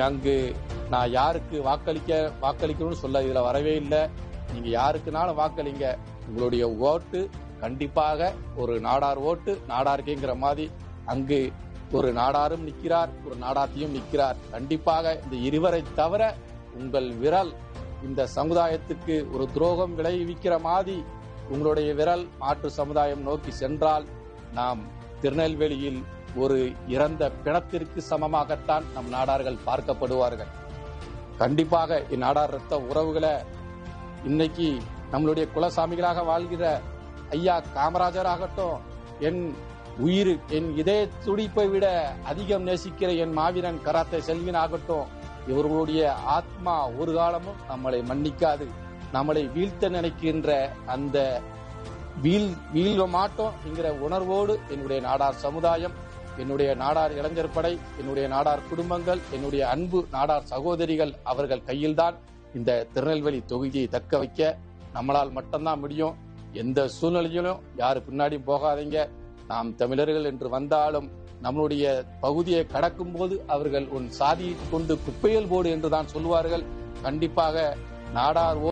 அங்கு நான் யாருக்கு வாக்களிக்க வாக்களிக்கணும்னு சொல்ல இதுல வரவே இல்லை. நீங்க யாருக்குனாலும் வாக்களிங்க. உங்களுடைய ஓட்டு கண்டிப்பாக ஒரு நாடார் ஓட்டு நாடாருக்கேங்கிற மாதிரி அங்கு ஒரு நாடாரும் நிற்கிறார் ஒரு நாடாத்தியும் நிற்கிறார். கண்டிப்பாக இந்த இருவரை தவிர உங்கள் விரல் இந்த சமுதாயத்துக்கு ஒரு துரோகம் விளைவிக்கிற மாதிரி உங்களுடைய விரல் மாற்று சமுதாயம் நோக்கி சென்றால் நாம் திருநெல்வேலியில் ஒரு இறந்த பிணத்திற்கு சமமாகத்தான் நம் நாடார்கள் பார்க்கப்படுவார்கள். கண்டிப்பாக இந்நாடார் ரத்த உறவுகளை இன்னைக்கு நம்மளுடைய குலசாமிகளாக வாழ்கிற ஐயா காமராஜர் ஆகட்டும் என் உயிர் என் இதய துடிப்பை விட அதிகம் நேசிக்கிற என் மாவீரன் கராத்தே செல்வின் ஆகட்டும் இவர்களுடைய ஆத்மா ஒரு காலமும் நம்மளை மன்னிக்காது நம்மளை வீழ்த்த நினைக்கின்ற அந்த வீழ் வீழ்வ மாட்டோம் என்கிற உணர்வோடு என்னுடைய நாடார் சமுதாயம் என்னுடைய நாடார் இளைஞர் படை என்னுடைய நாடார் குடும்பங்கள் என்னுடைய அன்பு நாடார் சகோதரிகள் அவர்கள் கையில்தான் இந்த திருநெல்வேலி தொகுதியை தக்க வைக்க நம்மளால் மட்டும்தான் முடியும். எந்த சூழ்நிலையிலும் யாரு பின்னாடி போகாதீங்க. நாம் தமிழர்கள் என்று வந்தாலும் நம்மளுடைய பகுதியை கடக்கும் போது அவர்கள் உன் சாதியை கொண்டு குப்பையல் போடு என்றுதான் சொல்லுவார்கள். கண்டிப்பாக நாடார்